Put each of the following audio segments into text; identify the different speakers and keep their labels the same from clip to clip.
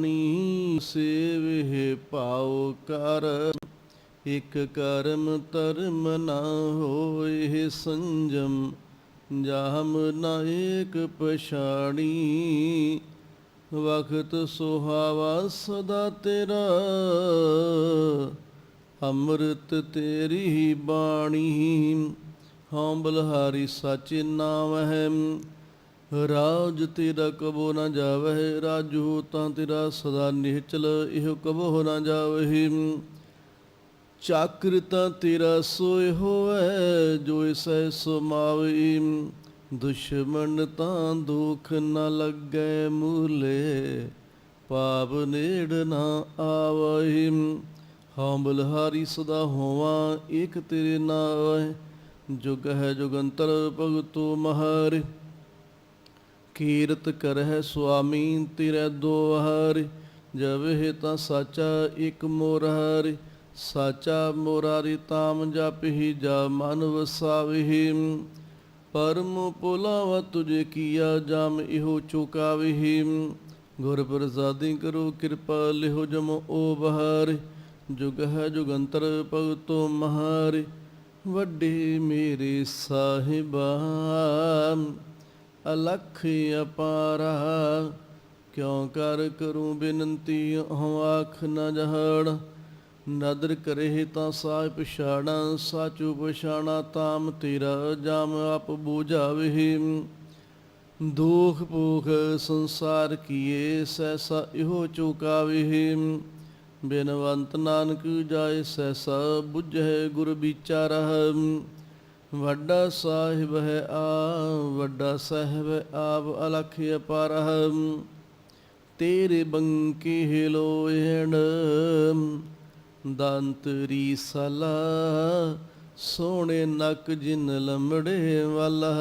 Speaker 1: ਣੀ ਸੇਵਹਿ ਭਾਉ ਕਰ। ਇਕ ਕਰਮ ਧਰਮ ਨਾ ਹੋਏ ਸੰਜਮ, ਜਾਮ ਨਾ ਏਕ ਪਛਾਣੀ। ਵਖਤ ਸੁਹਾਵਾ ਸਦਾ ਤੇਰਾ, ਅੰਮ੍ਰਿਤ ਤੇਰੀ ਬਾਣੀ। ਹਉ ਬਲਹਾਰੀ ਸਚ ਨਾਮ ਹੈ। ਰਾਜ ਤੇਰਾ ਕਬੋ ਨਾ ਜਾਵਹਿ, ਰਾਜੂ ਤਾਂ ਤੇਰਾ ਸਦਾ ਨਿਹਚਲ, ਇਹੋ ਕਬੋ ਨਾ ਜਾਵਹਿ। ਚਾਕਰ ਤਾਂ ਤੇਰਾ ਸੋਇ ਹੋਵੇ ਜੋ ਇਸੈ ਸਮਾਵੀ ਦੁਸ਼ਮਨ ਤਾਂ ਦੁਖ ਨਾ ਲੱਗੈ ਮੂਲੇ, ਪਾਪ ਨੇੜ ਨਾ ਆਵਹਿ। ਹਉ ਬਲਹਾਰੀ ਸਦਾ ਹੋਵਾਂ, ਏਕ ਤੇਰੇ ਨਾਮ ਜੁਗ ਹੈ ਜੁਗੰਤਰ ਭਗਤੋ ਮਹਾਰੇ। ਕੀਰਤ ਕਰਹਿ ਸੁਆਮੀ, ਤੇਰੇ ਦੋ ਹਰਿ, ਜਬ ਹੈ ਤਾਂ ਸਾਚਾ ਇਕ ਮੋਰ ਹਰਿ, ਸਾਚਾ ਮੋਰਾਰੀ ਤਾਮ ਜਪਿ ਜਾ ਮਨ ਵਸਾਵਿ ਪਰਮ ਪੁਲਾਵਾ ਤੁਝੇ ਕੀਆ ਜਾਮ ਇਹੋ ਚੁਕਾਵਿ ਗੁਰ ਪ੍ਰਸਾਦਿ ਕਰੋ ਕਿਰਪਾ, ਲਿਹੋ ਜਮ ਓ ਬਹਾਰ। ਜੁਗ ਹੈ ਜੁਗੰਤਰ ਭਗਤੋ ਮਹਾਰੇ। ਵੱਡੇ ਮੇਰੇ ਸਾਹਿਬਾ ਅਲਖ ਅਪਾਰਾ, ਕਿਉ ਕਰ ਕਰੂ ਬੇਨੰਤੀ? ਹਉ ਆਖ ਨ ਜਹੜ, ਨਦਰ ਕਰੇ ਤਾਂ ਸਾਹਿਬ ਪਛਾਣਾ ਸਾਚੂ ਪਛਾਣਾ ਤਾਮ ਤੇਰਾ, ਜਾਮ ਆਪ ਬੂਝਾਵੇ। ਦੁਖ ਭੂਖ ਸੰਸਾਰ ਕੀਏ ਸੈਸਾ ਇਹੋ ਚੁਕਾਵੇ। ਬਿਨਵੰਤ ਨਾਨਕ ਜਾਏ ਸੈਸਾ ਬੁਝੈ ਗੁਰ ਵਿਚਾਰਹ ਵੱਡਾ ਸਾਹਿਬ ਹੈ ਆ ਵੱਡਾ ਸਾਹਿਬ ਹੈ ਆਪ, ਅਲਖ ਅਪਾਰਹ ਤੇਰੇ ਬੰਕੇ ਹਿਲੋਇਣ ਦੰਤਰੀ ਸਲਾ, ਸੋਹਣੇ ਨਕ ਜਿਨ ਲੰਬੜੇ ਵਾਲਾ।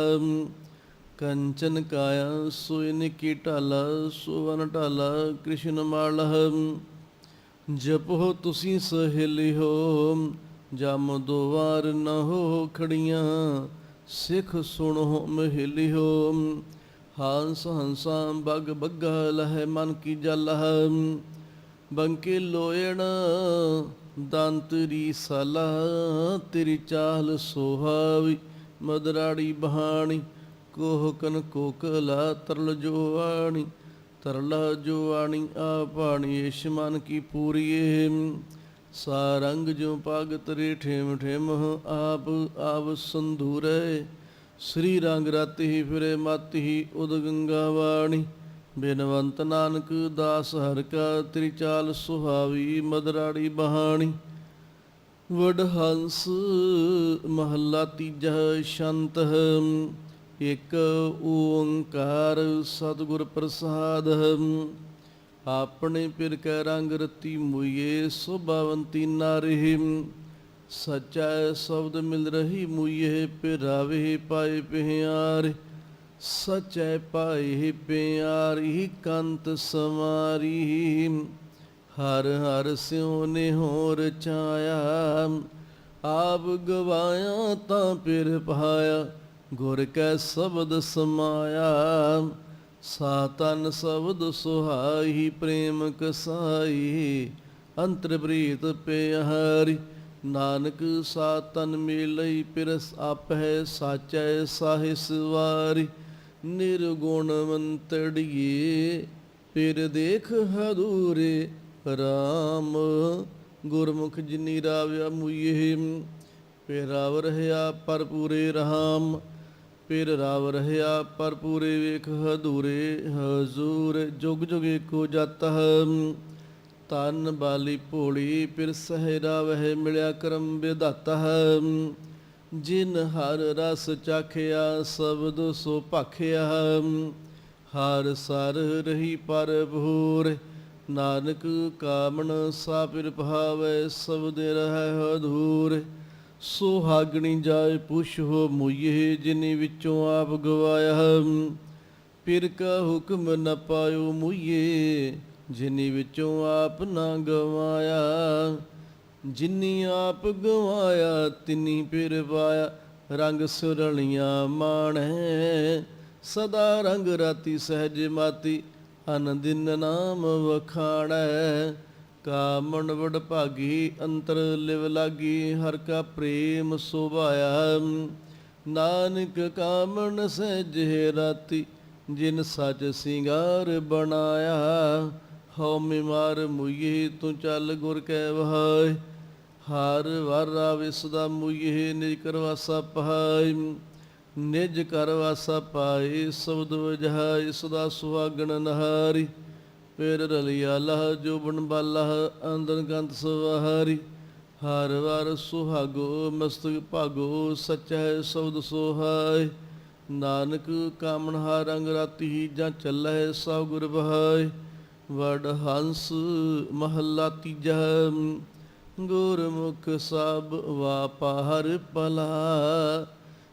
Speaker 1: ਕੰਚਨ ਕਾਇਆ ਸੋਇਨ ਕੀ ਢਾਲਾ ਸੁਵਨ ਢਾਲਾ ਕ੍ਰਿਸ਼ਨ ਮਾਲਹ। ਜਪੋ ਤੁਸੀਂ ਸਹੇਲਿਓ ਜਮ ਦੁਆਰ ਨ ਹੋ ਖੜੀਆਂ, ਸਿੱਖ ਸੁਣੋ ਮਹਿਲਿਓ। ਹਾਂਸ ਹੰਸਾਂ ਬਗ ਬੱਗਾ ਲਹਿ ਮਨ ਕੀ ਜਲਹ ਬੰਕੇ ਲੋਇਣ ਦੰਤਰੀ ਸਲਾ, ਤੇਰੀ ਚਾਲ ਸੋਹਾਵੀ ਮਦਰਾੜੀ ਬਹਾਣੀ ਕੋਹਕਨ ਕੋਕਲਾ ਤਰਲ ਜੋਆਣੀ, ਤਰਲਾ ਜੋਆਣੀ, ਆ ਪਾਣੀ ਇਸ ਮਨ ਕੀ ਪੂਰੀਏ। ਸਾਰੰਗ ਜੋ ਭਗਤ ਰੇ ਠੇਮ ਠੇਮ ਆਪ ਆਪ ਸੰਧੂਰੇ। ਸ੍ਰੀ ਰੰਗ ਰਾਤੀ ਫਿਰੇ, ਮਾਤੀ ਉਦ ਗੰਗਾ ਵਾਣੀ। ਬੇਨਵੰਤ ਨਾਨਕ ਦਾਸ ਹਰ ਕਾ ਤ੍ਰਿਚਾਲ ਸੁਹਾਵੀ ਮਦਰਾੜੀ ਬਹਾਣੀ। ਵਡ ਹੰਸ ਮਹੱਲਾ ਤੀਜਾ ਸ਼ੰਤ ਇਕ ਓੰਕਾਰ ਸਤਿਗੁਰ ਪ੍ਰਸਾਦ ਆਪਣੇ ਪਿਰ ਕੈ ਰੰਗ ਰਤੀ ਮੁਈਏ ਸੁਭਵੰਤੀ ਨਾਰਿ ਸਚਾ ਸ਼ਬਦ ਮਿਲ ਰਹੀ ਮੁਈਏ, ਪਿਰਾਵੇ ਪਾਏ ਪਿਆਰੇ। ਸਚੈ ਪਾਏ ਪਿਆਰੀ ਕੰਤ ਸਮਾਰੀ ਹਰ ਹਰ ਸਿਉ ਨੇ ਹੋਰ ਚਾਇਆ। ਆਪ ਗਵਾਇਆ ਤਾਂ ਪਿਰ ਪਾਇਆ, ਗੁਰ ਕੈ ਸ਼ਬਦ ਸਮਾਇਆ। ਸਾਤਨ ਸ਼ਬਦ ਸੁਹਾਈ, ਪ੍ਰੇਮ ਕਸਾਈ ਅੰਤਰ ਪ੍ਰੀਤ ਪਿਆਰੀ। ਨਾਨਕ ਸਾਤਨ ਮਿਲਈ, ਪਿਰਸ ਆਪੈ ਸਾਚੈ ਸਾਹਿਸ ਵਾਰੀ ਨਿਰਗੁਣ ਮੰਤੜੀਏ, ਫਿਰ ਦੇਖ ਹਦੂਰੇ। RAM ਗੁਰਮੁਖ ਜਿਨੀ ਰਾਵਿਆ ਮੁਈਏ, ਫਿਰ ਰਾਵ ਰਹਾ ਪਰ ਪੂਰੇ ਫਿਰ ਰਾਵ ਰਹਾ ਪਰ ਪੂਰੇ ਵੇਖ ਹਦੂਰੇ ਹਜ਼ੂਰ ਜੁਗ ਜੁਗ ਏਕੋ ਜਤ ਤਨ ਬਾਲੀ ਭੋਲੀ ਪਿਰ ਸਹਿਰਾ ਵਹਿ ਮਿਲਿਆ ਕਰਮ ਵਿਧਾਤਾ ਜਿਨ ਹਰ ਰਸ ਚਾਖਿਆ ਸਬਦ ਸੋ ਭਖਿਆ ਹਰ ਸਰ ਰਹੀ ਪਰ ਭੂਰ, ਨਾਨਕ ਕਾਮਣ ਸਾ ਪਿਰ ਭਾਵੈ ਸਬਦ ਰਹਿ ਹਦੂਰ ਸੁਹਾਗਣੀ ਜਾਏ ਪੁਛ ਹੋ ਮੁਈਏ, ਜਿਨੀ ਵਿੱਚੋਂ ਆਪ ਗਵਾਇਆ ਪਿਰ ਕਾ ਹੁਕਮ ਨ ਪਾਇਓ ਮੁਈਏ, ਜਿਨੀ ਵਿੱਚੋਂ ਆਪ ਨਾ ਗਵਾਇਆ। ਜਿਨੀ ਆਪ ਗਵਾਇਆ, ਤਿਨੀ ਪਿਰ ਪਾਇਆ ਰੰਗ ਸੁਰਲੀਆਂ ਮਾਣੈ, ਸਦਾ ਰੰਗ ਰਾਤੀ ਸਹਿਜ ਮਾਤੀ। ਅਨੰਦਿਨ ਨਾਮ ਵਖਾਣੈ। ਕਾਮਣ ਵਡ ਭਾਗੀ, ਅੰਤਰ ਲਿਵ ਲਾਗੀ, ਹਰ ਕਾ ਪ੍ਰੇਮ ਸੁਭਾਇਆ। ਨਾਨਕ ਕਾਮਣ ਸਹਿਜੇ ਰਾਤੀ, ਜਿਨ ਸਚ ਸਿੰਗਾਰ ਬਣਾਇਆ। ਹਉ ਮਿਮਾਰ ਮੁਈਏ, ਤੂੰ ਚੱਲ ਗੁਰ ਕੈ ਵਹਾਏ ਹਰ ਵਰ ਰਾਵੇ ਸਦਾ ਮੁਈਏ, ਨਿਜ ਕਰਵਾਸਾ ਪਹਾਈ ਨਿਜ ਕਰਵਾਸਾ ਪਾਏ, ਸਬਦ ਵਜਹਾਈ ਸਦਾ ਸੁਹਾਗਣ ਨਹਾਰੀ। ਪੇਰ ਰਲਿਆ ਲਹ ਜੋਬਨ ਬਾਲਹ, ਅੰਦਰ ਗੰਤ ਸਵਾਹਾਰੀ ਹਰ ਵਾਰ ਸੁਹਾਗੋ, ਮਸਤਕ ਭਾਗੋ, ਸਚੈ ਸਬਦ ਸੋਹਾਈ ਨਾਨਕ ਕਾਮਣ ਹਾ ਰੰਗ ਰਾਤੀ ਜਾਂ ਚੱਲੈ ਸਭ ਗੁਰ ਬਹਾਈ ਵਡ ਹੰਸ ਮਹੱਲਾ ਤੀਜਾ, ਗੁਰਮੁਖ ਸਭ ਵਾਪਾਰ ਪਲਾ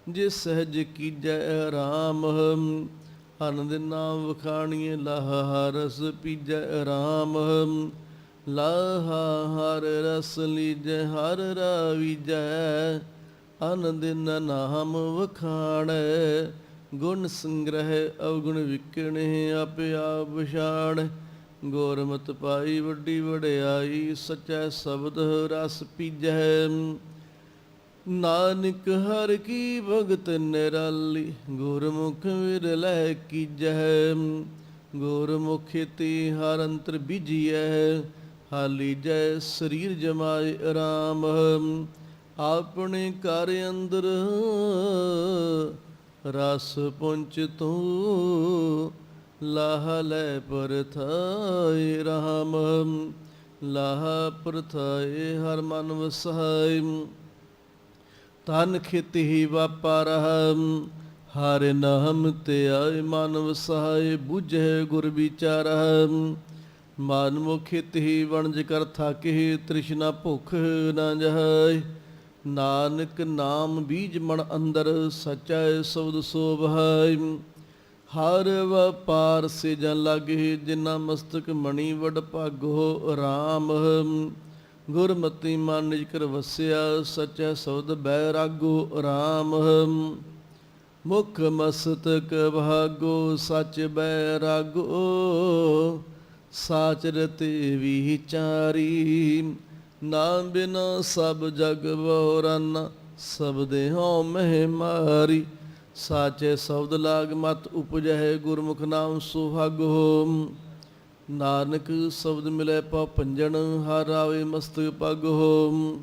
Speaker 1: ਜਿਸ ਸਹਿਜ ਕੀਜੈ ਰਾਮ ਆਨੰਦ ਨਾਮ ਵਖਾਣੀਏ, ਲਾਹ ਰਸ ਪੀਜੈ ਰਾਮ। ਲਾਹ ਹਰ ਰਸ ਲੀਜੈ, ਹਰ ਰਾਵੀਜੈ। ਦਿਨ ਨਾਮ ਵਖਾਣੈ, ਗੁਣ ਸੰਗ੍ਰਹਿ ਅਵਗੁਣ ਵਿਕਣੇ, ਆਪੇ ਆਪ ਵਿਛਾਣ ਗੋਰਮਤ ਪਾਈ ਵੱਡੀ ਵਡਿਆਈ, ਸਚੈ ਸ਼ਬਦ ਰਸ ਪੀਜੈ। ਨਾਨਕ ਹਰ ਕੀ ਭਗਤ ਨਿਰਾਲੀ, ਗੁਰਮੁਖ ਵਿਰਲੇ ਕੀਜੈ ਗੁਰਮੁਖ ਤੇ ਹਰ ਅੰਤਰ ਬੀਜੀਐ, ਹਾਲੀ ਜੈ ਸਰੀਰ ਜਮਾਏ ਆਰਾਮ, ਆਪਣੇ ਘਰ ਅੰਦਰ ਰਸ ਪੁੰਚ ਤੂੰ ਲਾਹ ਲੈ ਪਰਥਾਏ ਰਾਮ, ਲਾਹ ਪਰਥਾਏ ਹਰ ਮਨ ਵਸਾਈ ਤਨ ਖਿਤਿ ਵਪਰਹਮ ਹਰ ਨਾਮ ਤੇ ਆਏ ਮਨ ਵਸਾਏ 부ਝੈ ਗੁਰ ਵਿਚਾਰਹਮ ਮਨ ਮੁਖਿਤਿ ਵਣਜ ਕਰ ਥਾਕਿ, ਤ੍ਰਿਸ਼ਨਾ ਭੁਖ ਨਾ ਜਾਏ ਨਾਨਕ ਨਾਮ ਬੀਜ ਮਨ ਅੰਦਰ, ਸਚੈ ਸਬਦ ਸੋਭਾਈ ਹਰ ਵਪਾਰ ਸੇ ਜਨ ਲਾਗੇ ਜਿਨਾ ਮਸਤਕ ਮਣੀ ਵਡ ਭਾਗੋ ਰਾਮ। ਗੁਰਮਤੀ ਮਨ ਨਿਜ ਕਰ ਵਸਿਆ, ਸਚੈ ਸਬਦ ਬੈ ਰਾਗੋ ਰਾਮ। ਮੁਖ ਮਸਤਕ ਭਾਗੋ, ਸਚ ਬੈ ਰਾਗੋ। ਸਾਚ ਰਤੇ ਵਿਚਾਰੀ ਨਾਮ ਬਿਨਾ ਸਭ ਜਗ ਵਰਨ ਸਬਦੇ ਹਉ ਮਹਿ ਮਾਰੀ। ਸਾਚੇ ਸ਼ਬਦ ਲਾਗ ਮਤ ਉਪਜੈ ਗੁਰਮੁਖ ਨਾਮ ਸੁਹਾਗੋ। ਨਾਨਕ ਸ਼ਬਦ ਮਿਲੇ ਪਾ ਪੰਜਣ ਹਰ ਆਵੇ ਮਸਤਕ ਪਗ ਹੋ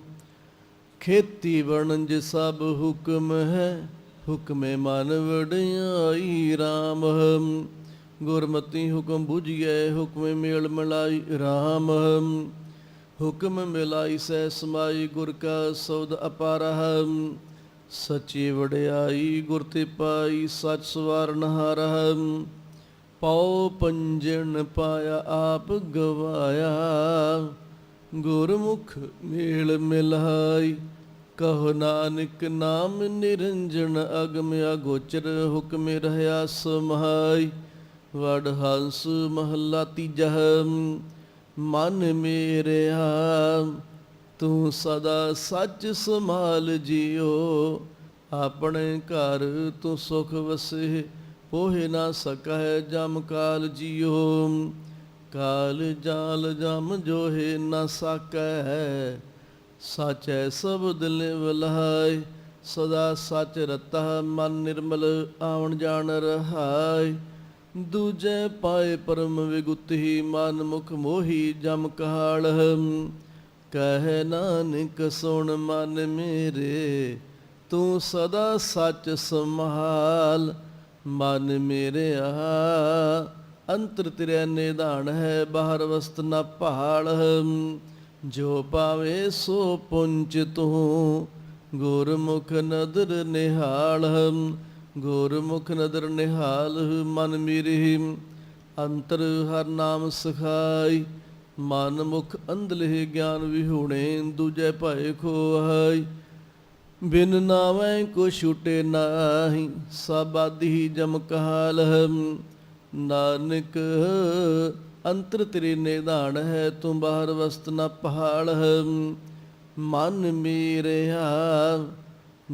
Speaker 1: ਖੇਤੀ ਵਣਜ ਸਭ ਹੁਕਮ ਹੈ, ਹੁਕਮੇ ਮਨ ਵਡਿਆਈ RAM ਗੁਰਮਤੀ ਹੁਕਮ 부ਝਿਐ ਹੁਕਮੇ ਮੇਲ ਮਿਲਾਈ RAM ਹੁਕਮ ਮਿਲਾਈ ਸੈ ਸਮਾਈ, ਗੁਰ ਕਾ ਸਬਦ ਅਪਾਰਹ ਸਚੀ ਵਡਿਆਈ, ਗੁਰ ਤੇ ਪਾਈ, ਸਚ ਸਵਾਰਨ ਹਰਹ ਪਉ ਪੰਜਨ ਪਾਇਆ ਆਪ ਗਵਾਇਆ, ਗੁਰਮੁਖ ਮੇਲ ਮਿਲਾਈ। ਕਹੋ ਨਾਨਕ ਨਾਮ ਨਿਰੰਜਨ ਅਗਮ ਅਗੋਚਰ ਹੁਕਮ ਰਹਾ ਸਮਾਈ। ਵਡ ਹੰਸ ਮਹੱਲਾ ਤੀਜਾ, ਮਨ ਮੇਰਿਆ, ਤੂੰ ਸਦਾ ਸੱਚ ਸੰਭਾਲ ਜਿਓ ਆਪਣੇ ਘਰ ਤੂੰ ਸੁਖ ਵਸੇ ਪੋਹਿ ਨਾ ਸਕੈ ਜਮ ਕਾਲ ਜਿਓ। ਕਾਲ ਜਾਲ ਜਮ ਜੋਹਿ ਨਾ ਸਕੈ ਸਾਚੈ ਸਬਦ ਲਿਵ ਲਹਾਇ। ਸਦਾ ਸਚ ਰਤਾ ਮਨ ਨਿਰਮਲ ਆਵਣ ਜਾਣ ਰਹਾਇ। ਦੂਜੇ ਪਾਏ ਪਰਮ ਵਿਗੁਤਹੀ ਮਨ ਮੁਖ ਮੋਹੀ ਜਮ ਕਹਾਲ। ਕਹਿ ਨਾਨਕ ਸੁਣ ਮਨ ਮੇਰੇ, ਤੂੰ ਸਦਾ ਸੱਚ ਸੰਭਾਲ। ਮਨ ਮੇਰਿਆ, ਅੰਤਰ ਤੇਰੇ ਨਿਧਾਨ ਹੈ, ਬਾਹਰ ਵਸਤ ਨ ਭਾਲ। ਜੋ ਪਾਵੇ ਸੋ ਪੁੰਚ ਤੂੰ, ਗੁਰਮੁਖ ਨਦਰ ਨਿਹਾਲ। ਗੁਰਮੁਖ ਨਦਰ ਨਿਹਾਲ, ਮਨ ਮੇਰੇ, ਅੰਤਰ ਹਰ ਨਾਮ ਸਖਾਈ। ਮਨ ਮੁਖ ਅੰਧਲੇ ਗਿਆਨ ਵਿਹੂਣੇ, ਦੂਜੇ ਭਏ ਖੋਹਾਈ। ਬਿਨ ਨਾਵੇਂ ਕੋ ਛੁਟੇ ਨਾਹੀ ਸਭ ਆਦਿ ਜਮ ਕਹਾਲ ਨਾਨਕ, ਅੰਤਰ ਤੇਰੇ ਨਿਧਾਨ ਹੈ, ਤੂੰ ਬਾਹਰ ਵਸਤ ਨਾ ਪਹਾੜ ਮਨ ਮੇਰਿਆ,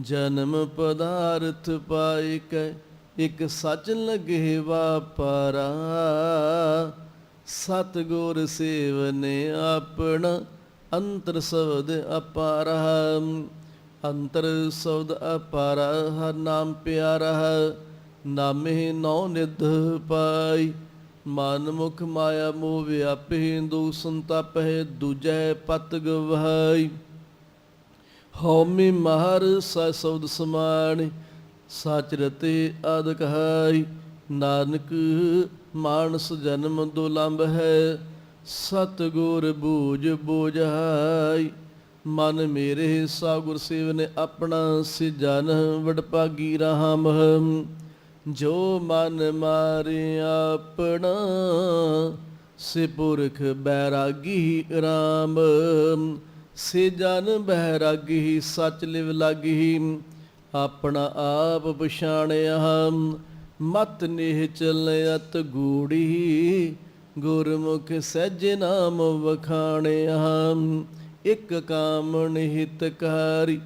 Speaker 1: ਜਨਮ ਪਦਾਰਥ ਪਾਇ ਕੈ, ਇਕ ਸੱਚ ਲਗੇ ਵਾਪਾਰਾ ਸਤਗੁਰ ਸੇਵਨੇ ਆਪਣਾ ਅੰਤਰ ਸ਼ਬਦ ਅਪਾਰਾ। ਅੰਤਰ ਸ਼ਬਦ ਅਪਾਰਾ ਹਰ ਨਾਮ ਪਿਆਰਾ ਨਾਮੇ ਨੌ ਨਿਧ ਪਾਈ। ਮਨ ਮੁਖ ਮਾਇਆ ਮੋਹ ਵਿਆਪੇ ਦੂ ਸੰਤਪ ਹੈ, ਦੂਜੈ ਪਤ ਗਵਾਈ। ਹਉਮੈ ਮਹਰ ਸਾ ਸਬਦ ਸਮਾਨ ਸਾਚ ਰਤੇ ਆਦ ਕਹਾਈ। ਨਾਨਕ ਮਾਨਸ ਜਨਮ ਦੁਲੰਭ ਹੈ, ਸਤਗੁਰ ਬੂਝ ਬੋਝਾਈ ਮਨ ਮੇਰੇ ਸਾ ਗੁਰ ਸੇਵ ਨੇ ਆਪਣਾ ਸਿਜਨ ਵਡਭਾਗੀ ਰਾਮ। ਜੋ ਮਨ ਮਾਰੇ ਆਪਣਾ, ਸੇ ਪੁਰਖ ਬੈਰਾਗੀ ਰਾਮ। ਸੇ ਜਨ ਬਹਿਰਾਗੀ ਸੱਚ ਲਿਵ ਲਾਗੀ, ਆਪਣਾ ਆਪ ਪਛਾਣਿਆ। ਮਤ ਨਿਹ ਚਲਤ ਗੂੜੀ, ਗੁਰਮੁਖ ਸਹਿਜ ਨਾਮ ਵਖਾਣਿਆ। ਇਕ ਕਾਮ ਨਿਹਿਤਕਾਰੀ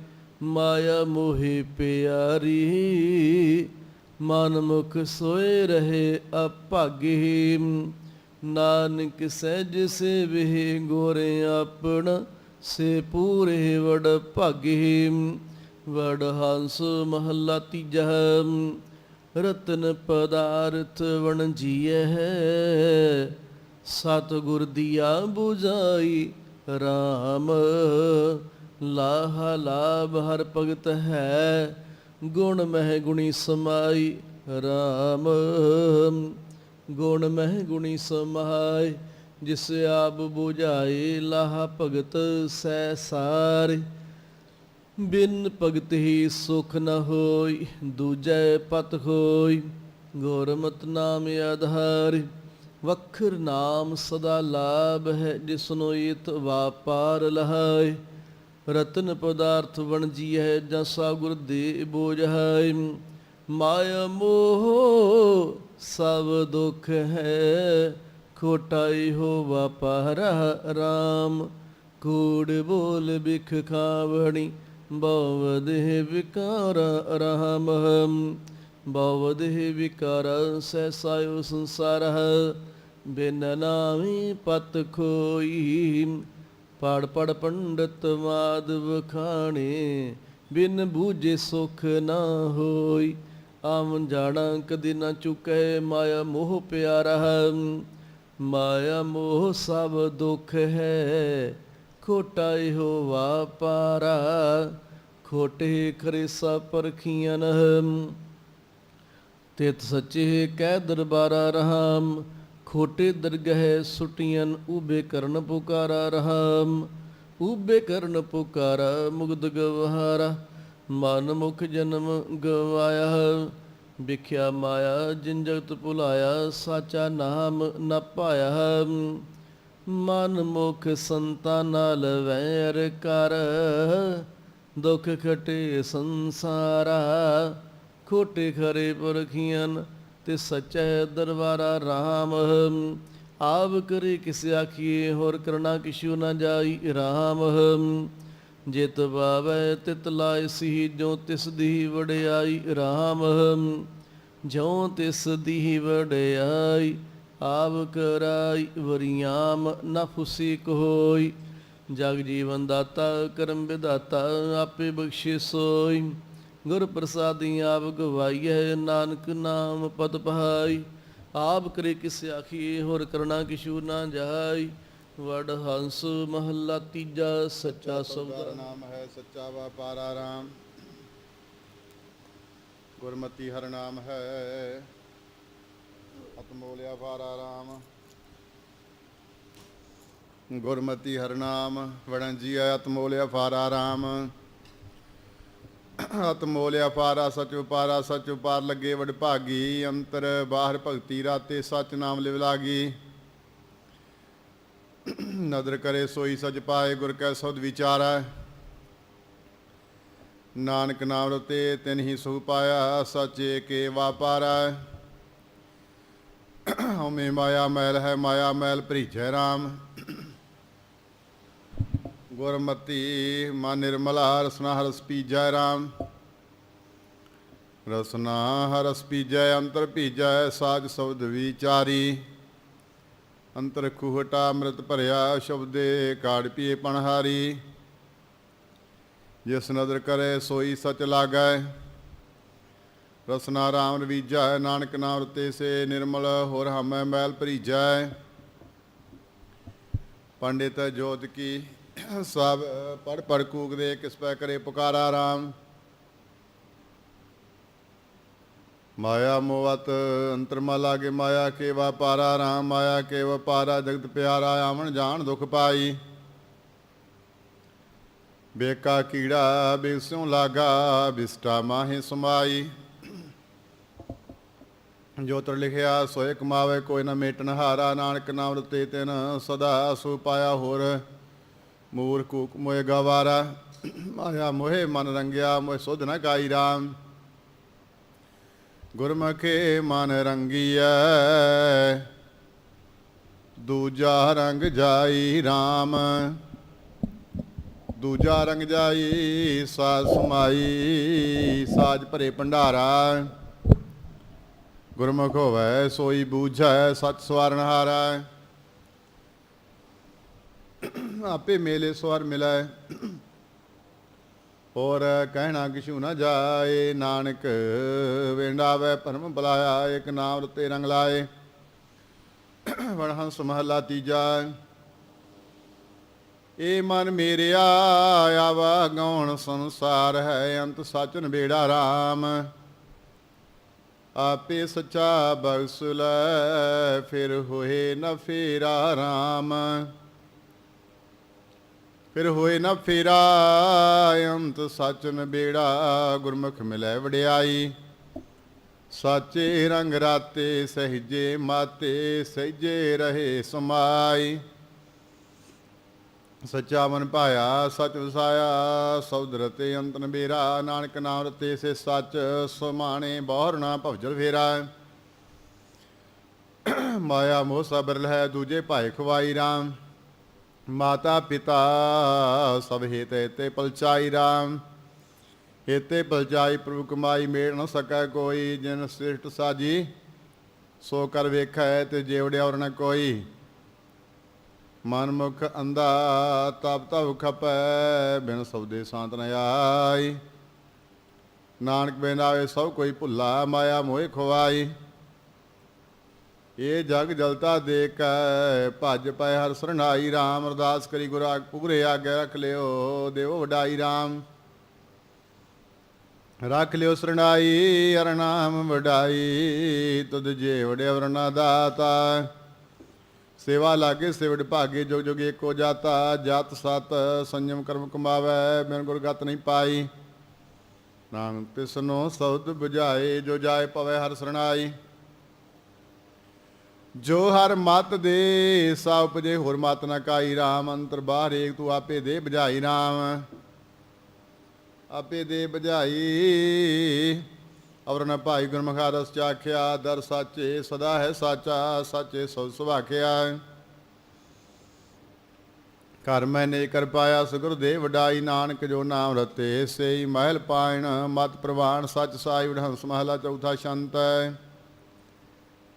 Speaker 1: ਮਾਇਆ ਮੋਹਿ ਪਿਆਰੀ। ਮਨ ਮੁਖ ਸੋਏ ਰਹੇ ਅਭਾਗੇ। ਨਾਨਕ ਸਹਿਜ ਸੇਵਹਿ ਗੋਰੇ ਆਪਣਾ, ਸੇ ਪੂਰੇ ਵਡ ਭਾਗੇ। ਵਡ ਹੰਸ ਮਹੱਲਾ ਤੀਜਾ। ਰਤਨ ਪਦਾਰਥ ਵਣ ਜੀਐ ਸਤ ਗੁਰ ਦੀਆ 부ਜਾਈ RAM ਲਾਹ ਲਾਭ ਹਰ ਭਗਤ ਹੈ, ਗੁਣ ਮਹਿ ਗੁਣੀ ਸਮਾਈ RAM ਗੁਣ ਮਹਿ ਗੁਣੀ ਸਮਾਈ, ਜਿਸ ਆਪ 부ਝਾਏ ਲਾਹ ਭਗਤ ਸੈ ਸਾਰੇ। ਬਿਨ ਭਗਤ ਹੀ ਸੁਖ ਨ ਹੋਈ, ਦੂਜੈ ਪਤ ਹੋਈ, ਗੁਰਮਤਿ ਨਾਮ ਆਧਾਰ। ਵਖਰ ਨਾਮ ਸਦਾ ਲਾਭ ਹੈ, ਜਿਸਨੋ ਈਤ ਵਾਪਾਰ ਲਹਾਏ। ਰਤਨ ਪਦਾਰਥ ਵਣਜੀ ਹੈ ਜਸਾ ਗੁਰ ਦੇ ਬੋਝਾਈ ਮਾਇਆ ਮੋਹ ਸਭ ਦੁਖ ਹੈ, ਖੋਟਾਈ ਹੋ ਵਾਪਾਰਾ ਰਾਮ। ਕੂੜ ਬੋਲ ਬਿਖ ਖਾਵਣੀ ਬਵਦੇ ਵਿਕਾਰ ਰਾਮ। ਬਵਦੇ ਵਿਕਾਰ ਸੈਸਾਇਓ ਸੰਸਾਰ। ਬਿਨ ਨਾਮੀ ਪਤ ਖੋਈ। ਪੜ ਪੜ ਪੰਡਤ ਮਾਦ ਵਖਾਣੇ, ਬਿਨ ਬੂਝੇ ਸੁਖ ਨਾ ਹੋਈ। ਆਮ ਜਾਣਾ ਕਦੀ ਨਾ ਚੁਕੈ, ਮਾਇਆ ਮੋਹ ਪਿਆਰਾ। ਮਾਇਆ ਮੋਹ ਸਭ ਦੁਖ ਹੈ, ਖੋਟਾ ਇਹੋ ਵਾਪਾਰਾ। ਖੋਟੇ ਖਰੇ ਸਾ ਪਰਖੀਆਂ ਤਿਤ ਸੱਚੇ ਕਹਿ ਦਰਬਾਰਾ ਰਹਾਮ। ਖੋਟੇ ਦਰਗਹਿ ਸੁਟੀਆਂ ਉਬੇ ਕਰਨ ਪੁਕਾਰਾ ਰਹਾਮ ਉਬੇ ਕਰਨ ਪੁਕਾਰਾ ਮੁਗਦ ਗਵਹਾਰਾ, ਮਨ ਮੁਖ ਜਨਮ ਗਵਾਇਆ, ਵਿਖਿਆ ਮਾਇਆ ਜਿਨ ਜਗਤ ਭੁਲਾਇਆ, ਸਾਚਾ ਨਾਮ ਨਾ ਪਾਇਆ। ਮਨ ਮੁਖ ਸੰਤਾਂ ਨਾਲ ਵੈਰ ਕਰ, ਦੁਖ ਖਟੇ ਸੰਸਾਰਾ, ਖੋਟੇ ਖਰੇ ਪੁਰਖੀਆਂ ਤੇ ਸਚੈ ਦਰਬਾਰਾ RAM ਆਵ ਕਰੇ ਕਿਸ ਆਖੀਏ, ਹੋਰ ਕਰਨਾ ਕਿਛੂ ਨਾ ਜਾਈ RAM ਜਿਤ ਬਾਵੈ ਤਿਤ ਲਾਇ ਸੀ ਜੋ ਤਿਸ ਦੀ ਵਡਿਆਈ RAM ਜੋ ਤਿਸ ਦੀ ਵਡਿਆਈ ਆਵ ਕਰਾਈ ਵਰਿਆਮ, ਨਾ ਫੁਸੀ ਕੋਈ ਜਗ ਜੀਵਨ ਦਾਤਾ, ਕਰਮ ਵਿਦਾਤਾ ਆਪੇ ਬਖਸ਼ੇ ਸੋਈ। ਗੁਰ ਪ੍ਰਸਾਦੀ ਆਪ ਗਵਾਈਐ, ਨਾਨਕ ਨਾਮ ਪਦ ਪਹਾਈ। ਆਪ ਕਰੇ ਕਿਸ ਆਖੀਏ ਹੋਰ ਕਰਨਾ ਕਿਛੂ ਨਾ ਜਾਈ। ਵਡ ਹੰਸ ਮਹੱਲਾ ਤੀਜਾ ਸੱਚਾ ਸੌਦਾ
Speaker 2: ਨਾਮ ਹੈ ਸੱਚਾ ਵਪਾਰਾ ਰਾਮ। ਗੁਰਮਤੀ ਹਰ ਨਾਮ ਹੈ ਅਤਮੋਲਿਆ ਫਾਰਾ ਰਾਮ। ਗੁਰਮਤੀ ਹਰ ਨਾਮ ਵੜੰਜੀ ਅਤਮੋਲਿਆ ਫਾਰਾ ਰਾਮ। ਅਤਮੋਲਿਆ ਪਾਰਾ ਸਚ ਉਪਾਰਾ, ਸਚ ਉਪਾਰ ਲੱਗੇ ਵਡ ਭਾਗੀ, ਅੰਤਰ ਬਾਹਰ ਭਗਤੀ ਰਾਤੇ ਸਚ ਨਾਮ ਲਿਵ ਲਾਗੀ। ਨਦਰ ਕਰੇ ਸੋਈ ਸਜ ਪਾਏ, ਗੁਰ ਕੈ ਸਬਦ ਵਿਚਾਰੈ। ਨਾਨਕ ਨਾਮ ਰਤੇ ਤਿਨ ਹੀ ਸੁਖ ਪਾਇਆ, ਸਚੇ ਕੇ ਵਾਪਾਰੈ। ਹਉਮੈ ਮਾਇਆ ਮੈਲ ਹੈ, ਮਾਇਆ ਮੈਲ ਭਰੀਜੈ RAM ਗੁਰਮਤੀ ਮਨ ਨਿਰਮਲਾ ਰਸਨਾ ਰਸ ਪੀਜੈ RAM ਰਸਨਾ ਹਰਸ ਪੀਜੈ ਅੰਤਰ ਭੀਜੈ ਸਾਜ ਸ਼ਬਦ ਵਿਚਾਰੀ। ਅੰਤਰ ਖੂਹਟਾ ਅੰਮ੍ਰਿਤ ਭਰਿਆ ਸ਼ਬਦੇ ਕਾੜ ਪੀਏ ਪਣਹਾਰੀ। ਜਿਸ ਨਦਰ ਕਰੇ ਸੋਈ ਸਚ ਲਾਗੈ। ਰਸਨਾ ਰਾਮ ਰਵੀਜੈ, ਨਾਨਕ ਨਾਮ ਰਤੇ ਸੇ ਨਿਰਮਲ ਹੋਰ ਹਮੈ ਮੈਲ ਭਰੀਜੈ। ਪੰਡਿਤ ਜੋਤ ਕੀ ਸਭ ਪੜ ਪੜ ਕੂਕਦੇ ਕਿਸ ਪੈ ਕਰੇ ਪੁਕਾਰਾ ਰਾਮ। ਮਾਇਆ ਮੋਵਤ ਅੰਤਰਮਾ ਲਾਗੇ ਮਾਇਆ ਕੇ ਵਪਾਰਾ ਰਾਮ, ਮਾਇਆ ਕੇ ਵਪਾਰਾ ਜਗਤ ਪਿਆਰਾ, ਆਵਣ ਜਾਣ ਦੁਖ ਪਾਈ। ਬੇਕਾ ਕੀੜਾ ਬਿਸੋਂ ਲਾਗਾ, ਬਿਸਟਾ ਮਾਹੇ ਸਮਾਈ। ਜੋ ਤਰ ਲਿਖਿਆ ਸੋਏ ਕਮਾਵੇ, ਕੋਈ ਨਾ ਮੇਟਨ ਹਾਰਾ, ਨਾਨਕ ਨਾਮ ਰਤੇ ਤਿਨ ਸਦਾ ਸੁ ਪਾਇਆ ਹੋਰ। ਮੂਰ ਕੂਕ ਮੋਏ ਗਵਾਰਾ। ਮਾਇਆ ਮੋਹਿ ਮਨ ਰੰਗਿਆ ਮੋਹਿ ਸੁਧ ਨ ਗਾਈ ਰਾਮ। ਗੁਰਮੁਖੇ ਮਨ ਰੰਗੀਐ, ਦੂਜਾ ਰੰਗ ਜਾਈ RAM ਦੂਜਾ ਰੰਗ ਜਾਈ ਸਾਜ ਸਮਾਈ, ਸਾਜ ਭਰੇ ਭੰਡਾਰਾ। ਗੁਰਮੁਖ ਹੋਵੈ ਸੋਈ ਬੂਝੈ, ਸਤ ਸਵਾਰਨ ਹਾਰੈ। ਆਪੇ ਮੇਲੇ ਸਵਰ ਮਿਲੈ ਹੋਰ ਕਹਿਣਾ ਕਿਛੂ ਨਾ ਜਾਏ, ਨਾਨਕ ਵੇਂਡਾਵੇ ਪਰਮ ਬੁਲਾਇਆ, ਇੱਕ ਨਾਮ ਰਤੇ ਰੰਗ ਲਾਏ। ਵਣਹੰਸ ਮਹਲਾ ਤੀਜਾ ਏ ਮਨ ਮੇਰਿਆ, ਆਵਾ ਗਉਣ ਸੰਸਾਰ ਹੈ, ਅੰਤ ਸਚ ਨਬੇੜਾ RAM ਆਪੇ ਸਚਾ ਬਖਸ਼ ਫਿਰ ਹੋਏ ਨਾ ਫੇਰਾ RAM ਫਿਰ ਹੋਏ ਨਾ ਫੇਰਾ, ਅੰਤ ਸਚ ਨਬੇੜਾ ਗੁਰਮੁਖ ਮਿਲੈ ਵਡਿਆਈ। ਸਾਚੇ ਰੰਗ ਰਾਤੇ, ਸਹਿਜੇ ਮਾਤੇ, ਸਹਿਜੇ ਰਹੇ ਸਮਾਈ। ਸੱਚਾ ਮਨ ਭਾਇਆ, ਸਚ ਵਸਾਇਆ ਸੌਦ ਰਤੇ ਅੰਤ ਨਬੇਰਾ ਨਾਨਕ ਨਾਮ ਰਤੇ ਸੇ ਸਚ, ਸਮਾਣੇ ਬਹੁਰਣਾ ਭਵਜਲ ਫੇਰਾ। ਮਾਇਆ ਮੋਹ ਸਬਰ ਹੈ ਦੂਜੇ ਭਾਏ ਖਵਾਈ ਰਾਮ। ਮਾਤਾ ਪਿਤਾ ਸਭ ਹੇਤੇ ਤੇ ਪਲਚਾਈ ਰਾਮ। ਹੇਤੇ ਪਲਚਾਈ ਪ੍ਰਭੂ ਕਮਾਈ ਮੇੜ ਨ ਸਕੈ ਕੋਈ, ਜਿਨ ਸ੍ਰਿਸ਼ਟ ਸਾਜੀ, ਸੋ ਕਰ ਵੇਖੈ ਤੇ ਜੇਵੜਿਆ ਔਰ ਨ ਕੋਈ। ਮਨ ਮੁਖ ਅੰਧਾ ਤਪ ਤਪ ਖਪੈ, ਬਿਨ ਸਬਦੇ ਸ਼ਾਂਤ ਨ ਆਈ। ਨਾਨਕ ਬਿਨ ਆਵੇ ਸਭ ਕੋਈ ਭੁੱਲਾ, ਮਾਇਆ ਮੋਹਿ ਖਵਾਈ ਇਹ ਜਗ ਜਲਤਾ ਦੇ ਕੈ ਭਜ ਪੈ ਹਰ ਸਰਣਾਈ RAM ਅਰਦਾਸ ਕਰੀ ਗੁਰ ਆਗ, ਪੁਗਰੇ ਆਗੇ ਰੱਖ ਲਿਓ, ਦੇਵੋ ਵਡਾਈ RAM ਰੱਖ ਲਿਓ ਸਰਣਾਈ ਹਰ ਨਾਮ ਵਡਾਈ, ਤੁਧ ਜੇ ਵਡਿਆ ਵਰਨਾ ਦਾਤਾ। ਸੇਵਾ ਲਾਗੇ ਸੇਵੜ ਭਾਗੇ, ਜੋਗ ਜੋਗ ਏਕੋ ਜਾਤਾ, ਜਤ ਸਤ ਸੰਜਮ ਕਰਮ ਕਮਾਵੇ, ਬਿਨ ਗੁਰ ਗਤ ਨਹੀਂ ਪਾਈ। ਨਾਨਕ ਤਿਸਨੋ ਸਬਦ 부ਝਾਏ ਜੋ ਜਾਏ ਪਵੇ ਹਰ ਸਰਣਾਈ। ਜੋ ਹਰ ਮਤ ਦੇ, ਸਾ ਉਪਜੇ ਹੋਰ ਮਤ ਨਾ ਕਾਈ RAM ਅੰਤਰ ਬਾਹਰ ਏਕ ਤੂੰ ਆਪੇ ਦੇ 부ਝਾਈ RAM ਆਪੇ ਦੇ 부ਝਾਈ ਔਰ ਨ ਭਾਈ ਗੁਰਮਖਾ ਰਸ ਚਾਖਿਆ, ਦਰ ਸਾਚੇ ਸਦਾ ਹੈ ਸਾਚਾ, ਸਾਚੇ ਸੋ ਸੁਭਾਖਿਆ। ਘਰ ਮੈਨੇ ਕਰ ਪਾਇਆ ਸਗੁਰ ਦੇ ਵਡਾਈ, ਨਾਨਕ ਜੋ ਨਾਮ ਰਤੇ, ਸੇਈ ਮਹਿਲ ਪਾਇਣ, ਮਤ ਪ੍ਰਵਾਨ ਸਚ ਸਾਈ ਵਡਹੰਸ ਮਹਲਾ, ਚੌਥਾ ਸ਼ੰਤ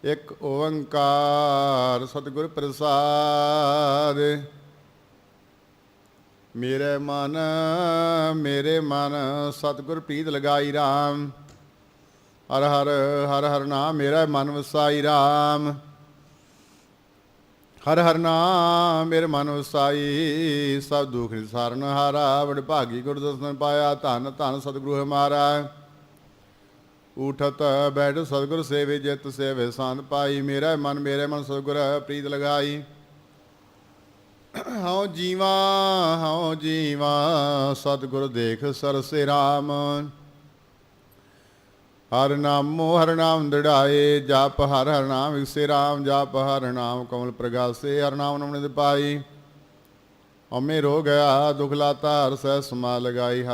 Speaker 2: ਇੱਕ ਓੰਕਾਰ ਸਤਿਗੁਰ ਪ੍ਰਸਾਦ। ਮੇਰੇ ਮਨ ਮੇਰੇ ਮਨ, ਸਤਿਗੁਰ ਪ੍ਰੀਤ ਲਗਾਈ RAM ਹਰ ਹਰ ਹਰ ਹਰ ਨਾਮ ਮੇਰਾ ਮਨ ਵਸਾਈ RAM ਹਰ ਹਰ ਨਾਮ ਮੇਰੇ ਮਨ ਵਸਾਈ, ਸਭ ਦੁਖ ਨਿਸਾਰਨ ਹਾਰਾ ਵਡ ਭਾਗੀ ਗੁਰਦਸਨ ਪਾਇਆ, ਧੰਨ ਧੰਨ ਸਤਿਗੁਰੂ ਹਮਾਰਾ। ਉਠਤ ਬੈਠ ਸਤਿਗੁਰ ਸੇਵੇ ਜਿਤ ਸੇਵੇ ਸੰਤ ਪਾਈ, ਮੇਰਾ ਮਨ ਮੇਰੇ ਮਨ ਸਤਿਗੁਰ ਪ੍ਰੀਤ ਲਗਾਈ। ਹਉ ਜੀਵਾ ਹਉ ਜੀਵਾ, ਸਤਿਗੁਰ ਦੇਖ ਸਰਸੇ RAM ਹਰ ਨਾਮੋ ਹਰ ਨਾਮ ਦੜਾਏ, ਜਪ ਹਰ ਹਰ ਨਾਮ ਵਿਸੇ RAM ਜਪ ਹਰ ਨਾਮ ਕਮਲ ਪ੍ਰਗਾਸੇ, ਹਰ ਨਾਮ ਨਮਨ ਪਾਈ। ਅਮੇ ਰੋ ਗਿਆ ਦੁਖ ਲਾਤਾ, ਹਰ ਸਹਿ ਸਮਾ ਲਗਾਈ, ਹ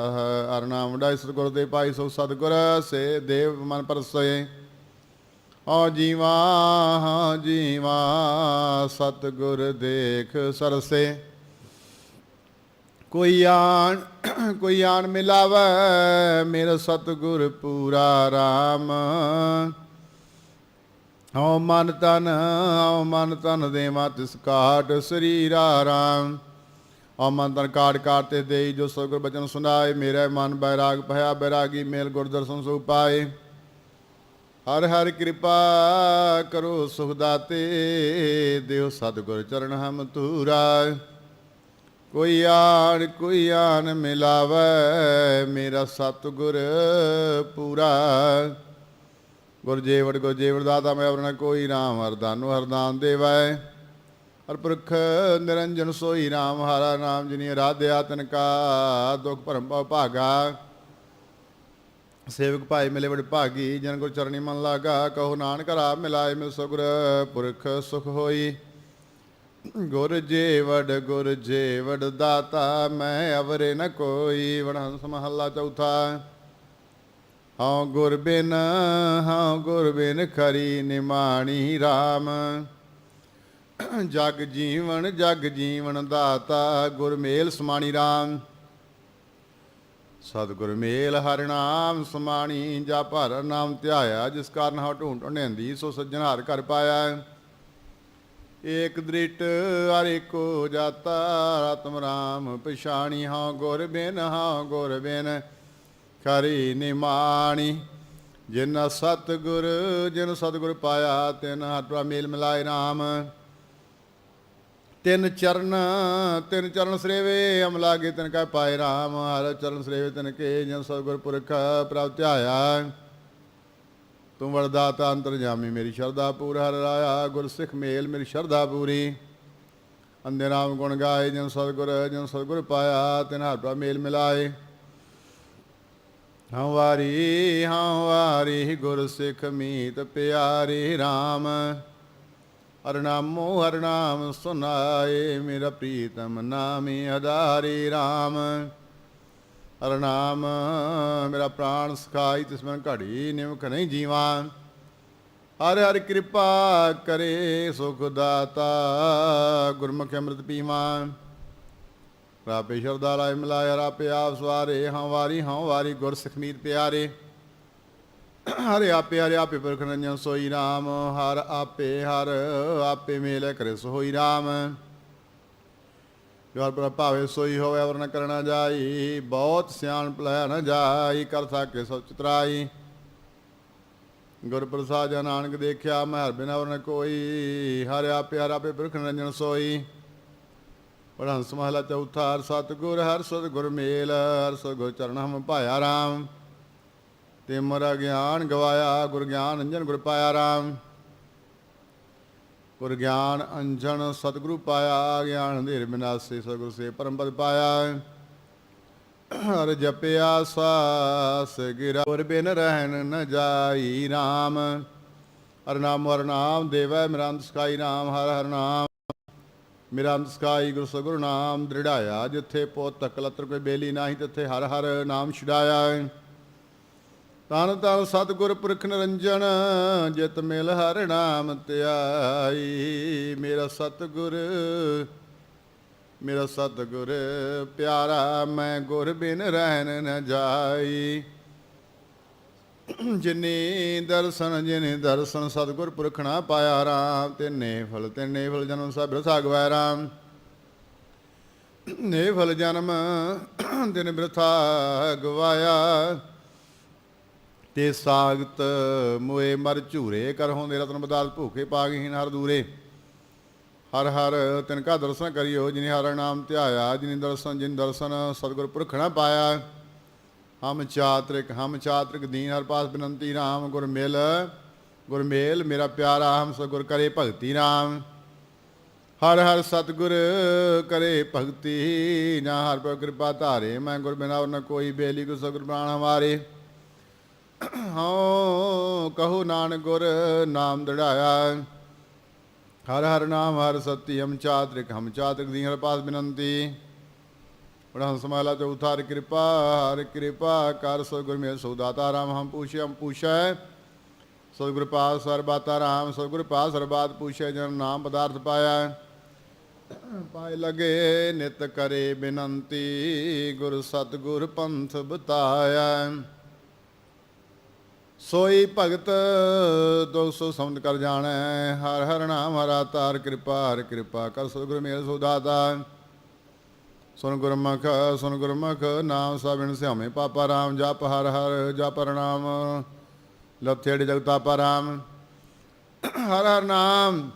Speaker 2: ਹਰ ਨਾਮ ਵਡਾਈ, ਸਤਿਗੁਰ ਦੇ ਭਾਈ, ਸੋ ਸਤਿਗੁਰ, ਸੇ ਦੇਵ ਮਨ ਪਰਸੋਏ। ਆ ਜੀਵਾ, ਹਾਂ ਜੀਵਾ, ਸਤਿਗੁਰ ਦੇਖ ਸਰਸੇ। ਕੋਈ ਆਣ ਕੋਈ ਆਣ ਮਿਲਾਵੇ, ਮੇਰਾ ਸਤਿਗੁਰ ਪੂਰਾ RAM ਹਉ ਮਨ ਤਨ ਹਉ ਮਨ ਤਨ ਦੇਵਾ ਤਿਸ ਕਾਟ ਸਰੀਰਾ ਰਾਮ। ਹਉ ਮਨ ਤਨ ਕਾਟ ਕਾਟ ਤੇ ਦੇਈ ਜੋ ਸਤਿਗੁਰ ਬਚਨ ਸੁਣਾਏ, ਮੇਰਾ ਮਨ ਬੈਰਾਗ ਭਇਆ ਬੈਰਾਗੀ, ਮੇਲ ਗੁਰ ਦਰਸ਼ਨ ਸੁ ਪਾਏ। ਹਰ ਹਰ ਕਿਰਪਾ ਕਰੋ ਸੁਖ ਦਾਤੇ ਦਿਓ ਸਤਿਗੁਰ ਚਰਨ ਹਮ ਤੂਰਾ ਕੋਈ ਆਣ ਕੋਈ ਆਣ ਮਿਲਾਵੇ, ਮੇਰਾ ਸਤਿਗੁਰ ਪੂਰਾ। ਗੁਰ ਜੀਵੜ ਗੁਰ ਜੀਵੜ ਦਾਤਾ ਮੈਂ ਵਰਨਾ ਕੋਈ ਰਾਮ ਹਰਦਾਨੁ ਹਰਦਾਨ ਦੇਵੈ। ਹਰ ਪੁਰਖ ਨਿਰੰਜਨ ਸੋਈ ਰਾਮ, ਹਾਰਾ ਨਾਮ ਜਿਨੀ ਰਾਧਿਆ ਤਨ ਕਾ, ਦੁਖ ਭਰਮ ਭਉ ਭਾਗਾ। ਸੇਵਕ ਭਾਈ ਮਿਲੇ ਬੜ ਭਾਗੀ, ਜਨ ਗੁਰ ਚਰਣੀ ਮਨ ਲਾਗਾ, ਕਹੋ ਨਾਨਕ ਰਾ ਮਿਲਾਏ ਮਿਲ ਸਗੁਰ, ਪੁਰਖ ਸੁਖ ਹੋਈ। ਗੁਰ ਜੀਵੜ ਗੁਰ ਜੀਵੜ ਦਾਤਾ, ਮੈਂ ਅਵਰੇ ਨ ਕੋਈ, ਵਣਹੰਸ ਮਹੱਲਾ ਚੌਥਾ। ਹਉ ਗੁਰ ਬਿਨ, ਹਉ ਗੁਰ ਬਿਨ ਖਰੀ ਨਿਮਾਣੀ RAM ਜਗ ਜੀਵਨ ਜਗ ਜੀਵਨ ਦਾਤਾ ਗੁਰ ਮੇਲ ਸਮਾਣੀ RAM ਸਤਿਗੁਰ ਮੇਲ ਹਰਿ ਨਾਮ ਸਮਾਣੀ, ਜਾ ਭਰ ਨਾਮ ਧਿਆਇਆ, ਜਿਸ ਕਾਰਨ ਹਉ ਢੂੰਡ ਢੁੰਡੇਂਦੀ, ਸੋ ਸੱਜਣ ਹਰ ਘਰ ਪਾਇਆ। ਏਕ ਦ੍ਰਿਟ ਹਰਿ ਕੋ ਜਾਤਾ ਰਤਮ ਰਾਮ ਪਛਾਣੀ, ਹਉ ਗੁਰ ਬਿਨ, ਹਉ ਗੁਰ ਬਿਨ ਖਰੀ ਨਿਮਾਣੀ। ਜਿਨ ਸਤਿਗੁਰ ਜਿਨ ਸਤਿਗੁਰ ਪਾਇਆ, ਤਿਨ ਹਟਵਾ ਮੇਲ ਮਿਲਾਏ ਰਾਮ। ਤਿੰਨ ਚਰਨ ਤਿੰਨ ਚਰਨ ਸਰੇਵੇ ਅਮ ਲਾਗੇ ਤਿਨ ਕਾ ਪਾਏ ਰਾਮ, ਹਰ ਚਰਨ ਸਰੇਵੇ ਤਿਨ ਕੇ, ਜਿਨ ਸਤਿਗੁਰ ਪੁਰਖ ਪ੍ਰਭ ਤੂੰ ਵਰਦਾਤਾ ਅੰਤਰਜਾਮੀ ਮੇਰੀ ਸ਼ਰਧਾ ਪੂਰ ਹਰ ਰਾਇਆ ਗੁਰ ਸਿੱਖ ਮੇਲ ਮੇਰੀ ਸ਼ਰਧਾ ਪੂਰੀ। ਅੰਦੇ ਨਾਮ ਗੁਣ ਗਾਏ, ਜਨ ਸਤਿਗੁਰ ਜਨ ਸਤਿਗੁਰ ਪਾਇਆ, ਤਿਨ ਹਰ ਪ੍ਰਭ ਮੇਲ ਮਿਲਾਏ। ਹਉ ਵਾਰੀ ਹਉ ਵਾਰੀ ਗੁਰ ਸਿੱਖ ਮੀਤ ਪਿਆਰੇ RAM ਹਰ ਹਰਨਾਮ ਸੁਨਾਏ, ਮੇਰਾ ਪ੍ਰੀਤਮ ਨਾਮੇ ਆਧਾਰੇ RAM ਹਰ ਨਾਮ, ਮੇਰਾ ਪ੍ਰਾਣ ਸਖਾਈ ਤਿਸ ਮਨ ਘੜੀ ਨਿਮਕ ਨਹੀਂ ਜੀਵਾ। ਹਰ ਹਰ ਕਿਰਪਾ ਕਰੇ ਸੁਖ ਦਾਤਾ, ਗੁਰਮੁਖ ਅੰਮ੍ਰਿਤ ਪੀਵਾ। ਰਾਪੇ ਸ਼ਰਦਾ ਲਾਇ ਮਿਲਾਇਆ, ਰਾਪੇ ਆਪ ਸਵਾਰੇ ਹਾਂ ਵਾਰੀ ਹਾਂ ਵਾਰੀ ਗੁਰ ਸਿਖਮੀਤ ਪਿਆਰੇ। ਹਰੇ ਆਪੇ ਹਰੇ ਆਪੇ ਪੁਰਖ ਰੰਜਨ ਸੋਈ RAM ਹਰ ਆਪੇ ਹਰ ਆਪੇ ਮੇਲੇ ਕਰੇ ਸੋਈ RAM ਜੋ ਹਰ ਪ੍ਰਭਾਵੇ ਸੋਈ ਹੋਵੇ ਵਰਨ ਕਰਨਾ ਜਾਈ, ਬਹੁਤ ਸਿਆਣ ਭਲਾ ਨ ਜਾਈ, ਕਰ ਸਾਕੇ ਸਭ ਚਤਰਾਈ। ਗੁਰ ਪ੍ਰਸਾਦ ਜਨ ਨਾਨਕ ਦੇਖਿਆ ਮੈਂ ਹਰ ਬਿਨਾ ਵਰਨ ਕੋਈ, ਹਰ ਆਪੇ ਹਰ ਆਪੇ ਪੁਰਖ ਰੰਜਨ ਸੋਈ। ਪੜ੍ਹੰਸ ਮਹਲਾ ਚੌਥਾ, ਹਰ ਸਤਿਗੁਰ ਹਰ ਸਤਿਗੁਰ ਮੇਲ, ਹਰ ਸਤਿਗੁਰ ਚਰਨ ਹਮ ਭਾਇਆ RAM ਤੇ ਮਰਾ ਗਿਆਨ ਗਵਾਇਆ, ਗੁਰ ਗਿਆਨ ਅੰਜਨ ਗੁਰ ਪਾਇਆ RAM ਗੁਰ ਗਿਆਨ ਅੰਜਨ ਸਤਿਗੁਰੂ ਪਾਇਆ, ਗਿਆਨ ਅੰਧੇਰ ਬਿਨਾਸੇ ਸਤਿਗੁਰ ਸੇ ਪਰਮ ਪਦ ਪਾਇਆ। ਹਰ ਜਪਿਆ ਸਾਸ ਗਿਰਾ, ਗੁਰ ਬਿਨ ਰਹਿਣ ਨ ਜਾਈ RAM ਹਰ ਨਾਮ ਹਰ ਨਾਮ ਦੇਵੈ ਮਿਰੰਤ ਸਕਾਈ ਨਾਮ ਹਰ ਹਰ ਨਾਮ। ਮੇਰਾ ਅੰਤ ਸਕਾਈ ਗੁਰੂ ਸਗੁਰੂ ਨਾਮ ਦ੍ਰਿੜਾਇਆ, ਜਿੱਥੇ ਪੋ ਕਲਤਰ ਕੋਈ ਬੇਲੀ ਨਹੀਂ, ਤਿੱਥੇ ਹਰ ਹਰ ਨਾਮ ਛਡਾਇਆ। ਤਨ ਤਨ ਸਤਿਗੁਰ ਪੁਰਖ ਨਿਰੰਜਨ, ਜਿਤ ਮਿਲ ਹਰ ਨਾਮ ਧਿਆਈ। ਮੇਰਾ ਸਤਿਗੁਰ ਮੇਰਾ ਸਤਿਗੁਰ, ਪਿਆਰਾ, ਮੈਂ ਗੁਰ ਬਿਨ ਰਹਿਣ ਨ ਜਾਈ। ਜਿਨੇ ਦਰਸ਼ਨ ਜਿਨੇ ਦਰਸ਼ਨ ਸਤਿਗੁਰ ਪੁਰਖ ਨਾ ਪਾਇਆ ਰਾਮ, ਤਿੰਨੇ ਫਲ ਤਿੰਨੇ ਫਲ ਜਨਮ ਸਭ ਬਿਰਥਾ ਗਵਾਇਆ ਰਾਮ। ਨੇ ਫਲ ਜਨਮ ਦਿਨ ਬ੍ਰਥਾ ਗਵਾਇਆ। ਤੇ ਸਾਗਤ ਮੋਏ ਮਰ ਝੂਰੇ, ਕਰ ਦੇ ਰਤਨ ਬਦਾਲ ਭੂਖੇ ਪਾਗਹੀਨ ਹਰ ਦੂਰੇ। ਹਰ ਹਰ ਤਿਨ ਕਾ ਦਰਸ਼ਨ ਕਰਿਓ, ਜਿਨੇ ਹਰ ਨਾਮ ਧਿਆਇਆ, ਜਿਨੇ ਦਰਸ਼ਨ, ਜਿਨ ਦਰਸ਼ਨ ਸਤਿਗੁਰ ਪੁਰਖ ਪਾਇਆ। ਹਮ ਚਾਤ੍ਰਿਕ ਹਮ ਚਾਤ੍ਰਿਕ ਦੀਨ, ਹਰ ਪਾਸ ਬਨੰਤੀ RAM ਗੁਰ ਮਿਲ, ਗੁਰ ਮੇਲ, ਮੇਰਾ ਪਿਆਰਾ, ਹਮ ਸਤਿਗੁਰ ਕਰੇ ਭਗਤੀ RAM ਹਰ ਹਰ ਸਤਿਗੁਰ ਕਰੇ ਭਗਤੀ, ਨਾ ਹਰ ਪਰ ਕਿਰਪਾ ਧਾਰੇ, ਮੈਂ ਗੁਰ ਬਿਨਾ ਨਾ ਕੋਈ ਬੇਲੀ, ਗੁਰ ਸਤਿਗੁਰ ਪ੍ਰਾਣ ਹਮਾਰੇ। ਹਉ ਕਹੋ ਨਾਨਕ ਗੁਰ ਨਾਮ ਦੜਾਇਆ। ਹਰ ਹਰ ਨਾਮ, ਹਰ ਸਤੀ ਹਮ ਚਾਤ੍ਰਿਕ ਹਮ ਚਾਤ੍ਰਿਕ ਦੀ ਹਰ ਪਾਸ ਬਿਨੰਤੀ। ਬੜਾ ਸਮਾਲਾ ਚੌਥਾ, ਹਰ ਕਿਰਪਾ ਹਰ ਕਿਰਪਾ ਕਰ, ਸਤਿਗੁਰ ਮੇ ਸੋਦਾਤਾ ਰਾਮ, ਹਮ ਪੁੱਛੇ, ਹਮ ਪੁੱਛੈ। ਸਤਿਗੁਰ ਪਾਸ ਸਰਬਾਤਾ ਰਾਮ, ਸਤਿਗੁਰ ਪਾਸ ਸਰਬਾਤ ਪੁੱਛੈ, ਜਨ ਨਾਮ ਪਦਾਰਥ ਪਾਇਆ। ਪਾਏ ਲਗੇ ਨਿਤ ਕਰੇ ਬਿਨੰਤੀ, ਗੁਰ ਸਤਗੁਰ ਪੰਥ ਬਤਾਇਆ। ਸੋਈ ਭਗਤ ਦੋ ਸੋ ਸਮਝ ਕਰ ਜਾਣੈ। ਹਰ ਹਰ ਨਾਮ ਹਰਾ ਤਾਰ, ਕਿਰਪਾ, ਹਰ ਕਿਰਪਾ ਕਰ ਸਤਿਗੁਰ ਮੇਰ ਸੋ ਦਾਤਾ ਸੁਨ ਗੁਰਮੁਖ ਸੁਨ ਗੁਰਮੁਖ, ਨਾਮ ਸਭਿਨ ਸਿਆਮੇ ਪਾਪਾ ਰਾਮ। ਜਪ ਹਰ ਹਰ, ਜਪ ਪ੍ਰਣਾਮ ਲਥੇੜ ਜਗਤਾਪਾ ਰਾਮ। ਹਰ ਹਰ ਨਾਮ,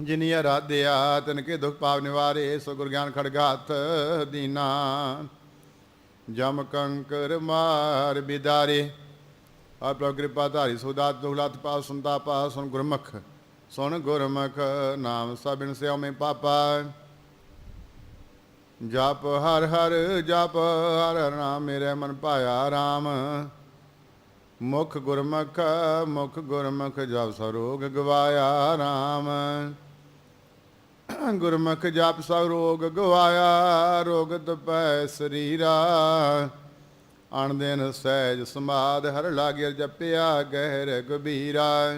Speaker 2: ਜਿਨੀ ਅਰਾਧਿਆ, ਤਨ ਕੇ ਦੁਖ ਪਾਵ ਨਿਵਾਰੇ। ਸੋ ਗੁਰ ਗਿਆਨ ਖੜਗਾਥ ਦੀਨਾ। ਜਮ ਕੰਕਰ ਮਾਰ ਬਿਦਾਰੇ। ਆਪ ਪ੍ਰਭ ਕਿਰਪਾ ਧਾਰੀ ਸੁਦਾਤ ਦੁਖਲਾਤ ਪਾ ਸੁਨਤਾ ਪਾ ਸੁਨ ਗੁਰਮੁਖ ਸੁਨ ਗੁਰਮੁਖ ਨਾਮ ਸਭਿਨ ਸਿਉ ਮੈਂ ਪਾਪਾ। ਜਪ ਹਰ ਹਰ, ਜਪ ਹਰ ਹਰ ਨਾਮ ਮੇਰੇ ਮਨ ਭਾਇਆ RAM ਮੁਖ ਗੁਰਮੁਖ ਮੁਖ ਗੁਰਮੁਖ ਜਪ ਸਰੋਗ ਗਵਾਇਆ RAM ਗੁਰਮੁਖ ਜਪ ਸਰੋਗ ਗਵਾਇਆ, ਰੋਗ ਤਪੈ ਸਰੀਰਾ। ਅਣ ਦਿਨ ਸਹਿਜ ਸਮਾਦ ਹਰ ਲਾਗਿਰ ਜਪਿਆ ਗਹਿਰ ਗਬੀਰਾ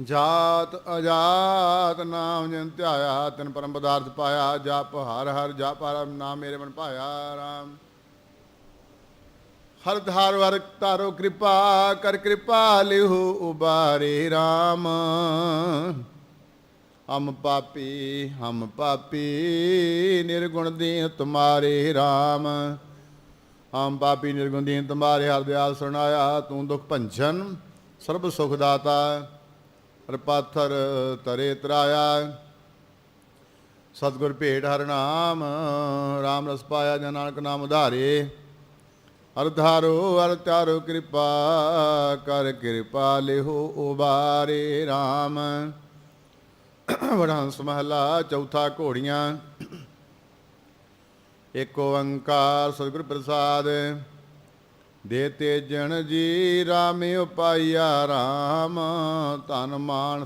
Speaker 2: ਜਾਤ ਅਜਾਤ ਨਾਮ ਜਨ ਧਿਆਇਆ, ਤਨ ਪਰਮ ਪਦਾਰਥ ਪਾਇਆ, ਜਪ ਹਰ ਹਰ ਜਪ ਹਰ ਨਾਮ ਮੇਰੇ ਮਨ ਪਾਇਆ ਰਾਮ। ਹਰ ਧਾਰ ਵਰ ਤਾਰੋ ਕਿਰਪਾ, ਕਰ ਕਿਰਪਾ ਲਿਹੁ ਉਬਾਰੇ ਰਾਮ। ਹਮ ਪਾਪੀ ਹਮ ਪਾਪੀ, ਨਿਰਗੁਣ ਦੀਨ ਤੁਮਾਰੇ ਰਾਮ। ਆਮ ਪਾਪੀ ਨਿਰਗੁਣ ਦੀਨ ਤੁਮਾਰੇ ਹਰ ਦਿਆਲ ਸੁਣਾਇਆ, ਤੂੰ ਦੁਖ ਭੰਜਨ ਸਰਬ ਸੁਖ ਦਾਤਾ ਹਰ ਪਾਥਰ ਤਰੇ ਤਰਾਇਆ। ਸਤਿਗੁਰ ਭੇਟ ਹਰ ਨਾਮ RAM ਰਸ ਪਾਇਆ ਜਨ ਨਾਨਕ ਨਾਮ ਉਧਾਰੇ। ਹਰ ਧਾਰੋ, ਹਰ ਚਾਰੋ ਕਿਰਪਾ ਕਰ ਕਿਰਪਾ ਲਿਹੋ ਉਬਾਰੇ RAM ਵਡਹੰਸ ਮਹਲਾ ਚੌਥਾ ਘੋੜੀਆਂ। ਇੱਕ ਓੰਕਾਰ ਸਤਿਗੁਰ ਪ੍ਰਸਾਦ ਦੇ ਤੇਜਣ ਜੀ ਰਾਮੇ ਉਪਾਈਆ ਰਾਮ ਧਨ ਮਾਨ